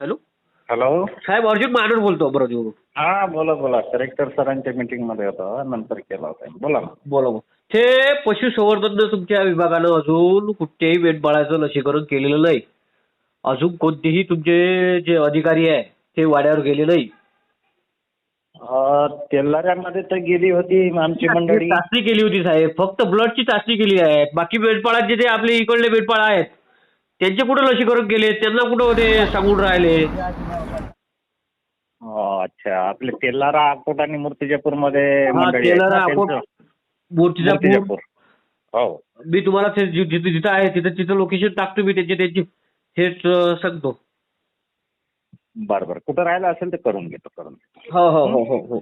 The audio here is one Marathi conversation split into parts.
हॅलो? हॅलो? साहेब अर्जुन महानोर बोलतो अमरावतीवरून हा बोला बोला. करेक्टर सरांच्या मीटिंगमध्ये होता. नंतर केला होता. बोला ना. बोला बोला. ते पशुसंवर्धन तुमच्या विभागानं अजून कुठल्याही मेंढपाळाचं लसीकरण केलेलं नाही. अजून कोणतेही तुमचे जे अधिकारी आहे ते वाड्यावर गेले नाही. अं, तेलाऱ्यामध्ये तर गेली होती आमची मंडळी. चाचणी केली होती साहेब. फक्त ब्लडची चाचणी केली आहे. बाकी मेंढपाळाचे जे आपले इकडले मेंढपाळ आहेत त्यांचे कुठे लसीकरण केले? त्यांना कुठं होते सांगून राहिले? अं, अच्छा. आपले तेलारा अकोट आणि मूर्तिजापूरमध्ये हा, मंडळी आहेत तेलारा, ना अकोट, त्यांचं? मूर्तिजापूर. मूर्तिजापूर. हो. मी तुम्हाला ते जि- जिथं जिथं आहे तिथं तिथं लोकेशन टाकतो मी त्यांचे त्यांची हेच अं, सांगतो. बरं बरं. कुठं राहिलं असेल तर करून घेतो करून घेतो. हो हो. हो हो हो.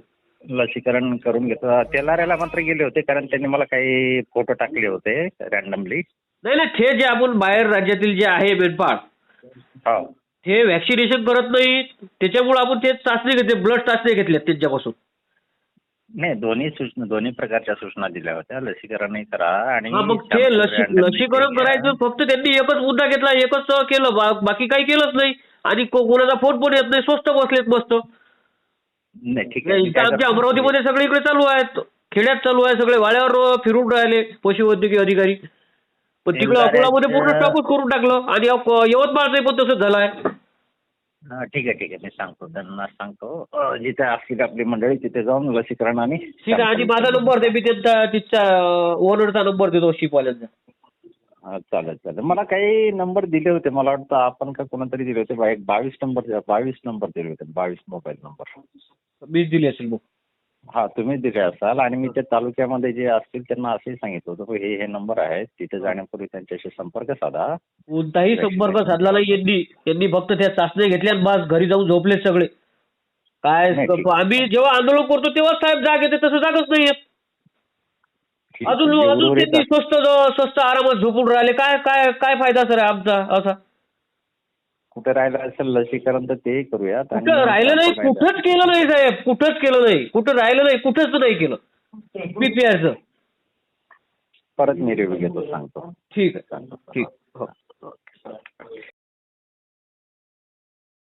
लसीकरण करून घेतो. तेलाऱ्याला मात्र गेले होते कारण त्यांनी मला काही फोटो टाकले होते रॅन्डमली नाही नाही ते जे आपण बाहेर राज्यातील जे आहे हो. ते व्हॅक्सिनेशन करत नाहीत त्याच्यामुळे आपण ते चाचणी घेतली ब्लड चाचणी घेतल्यात त्यांच्यापासून. नाही दोन्ही सूचना दोन्ही प्रकारच्या सूचना दिल्या होत्या. लसीकरणही करा आणि हा मग ते लसी लसीकरण. करायचं फक्त त्यांनी एकच मुद्दा घेतला एकच केलं बा- बाकी काही केलंच नाही. आणि को- कोणाचा फोन पण येत नाही स्वस्त बसलेत मस्त. नाही ठीक आहे इथं आमच्या? अमरावतीमध्ये सगळे इकडे चालू आहेत. खेड्यात चालू आहे सगळे वाड्यावर फिरून राहिले पशुवैद्यकीय अधिकारी. पण तिकडे अकोलामध्ये पूर्ण स्टॉपच करून टाकलं. आणि यवतमाळचं पण तसंच झालं आहे हा ठीक आहे ठीक आहे. मी सांगतो. त्यांना सांगतो. जिथे असतील आपली मंडळी तिथे जाऊन लसीकरण आणि ठीक आहे आणि माझा नंबर दे. मी त्यांचा तिथचा ओनरचा नंबर देतो शिपवाल्यांचा चालेल चालेल. मला काही नंबर दिले होते. मला वाटतं आपण का कोणतरी दिले होते. एक बावीस नंबर बावीस नंबर दिले होते. बावीस मोबाईल नंबर. मीच दिली असेल मग हा तुम्ही दिले असाल आणि मी त्या तालुक्यामध्ये जे असतील त्यांना असंही सांगितलं होतं की हे हे नंबर आहेत तिथे जाण्यापूर्वी त्यांच्याशी संपर्क साधा. कोणताही संपर्क साधला नाही यांनी. यांनी फक्त त्या चाचण्या घेतल्या आणि बस घरी जाऊन झोपले सगळे. काय नाही, ठीक. आम्ही जेव्हा आंदोलन करतो तेव्हा साहेब जाग येते तसं जागच नाही येत. अजून अजून उर्वरित त्यांनी स्वस्त स्वस्त आरामात झोपून राहिले. काय काय काय फायदा सर आमचा असा? कुठे राहिलं असेल लसीकरण तर तेही करूयात आणि कुठं राहिलं नाही बघायला. कुठंच केलं नाही साहेब कुठंच केलं नाही. कुठं राहिलं नाही कुठंच नाही केलं. पीपीआरचं परत मी रिव्ह्यू घेतो सांगतो. ठीक आहे. सांगतो. ठीक.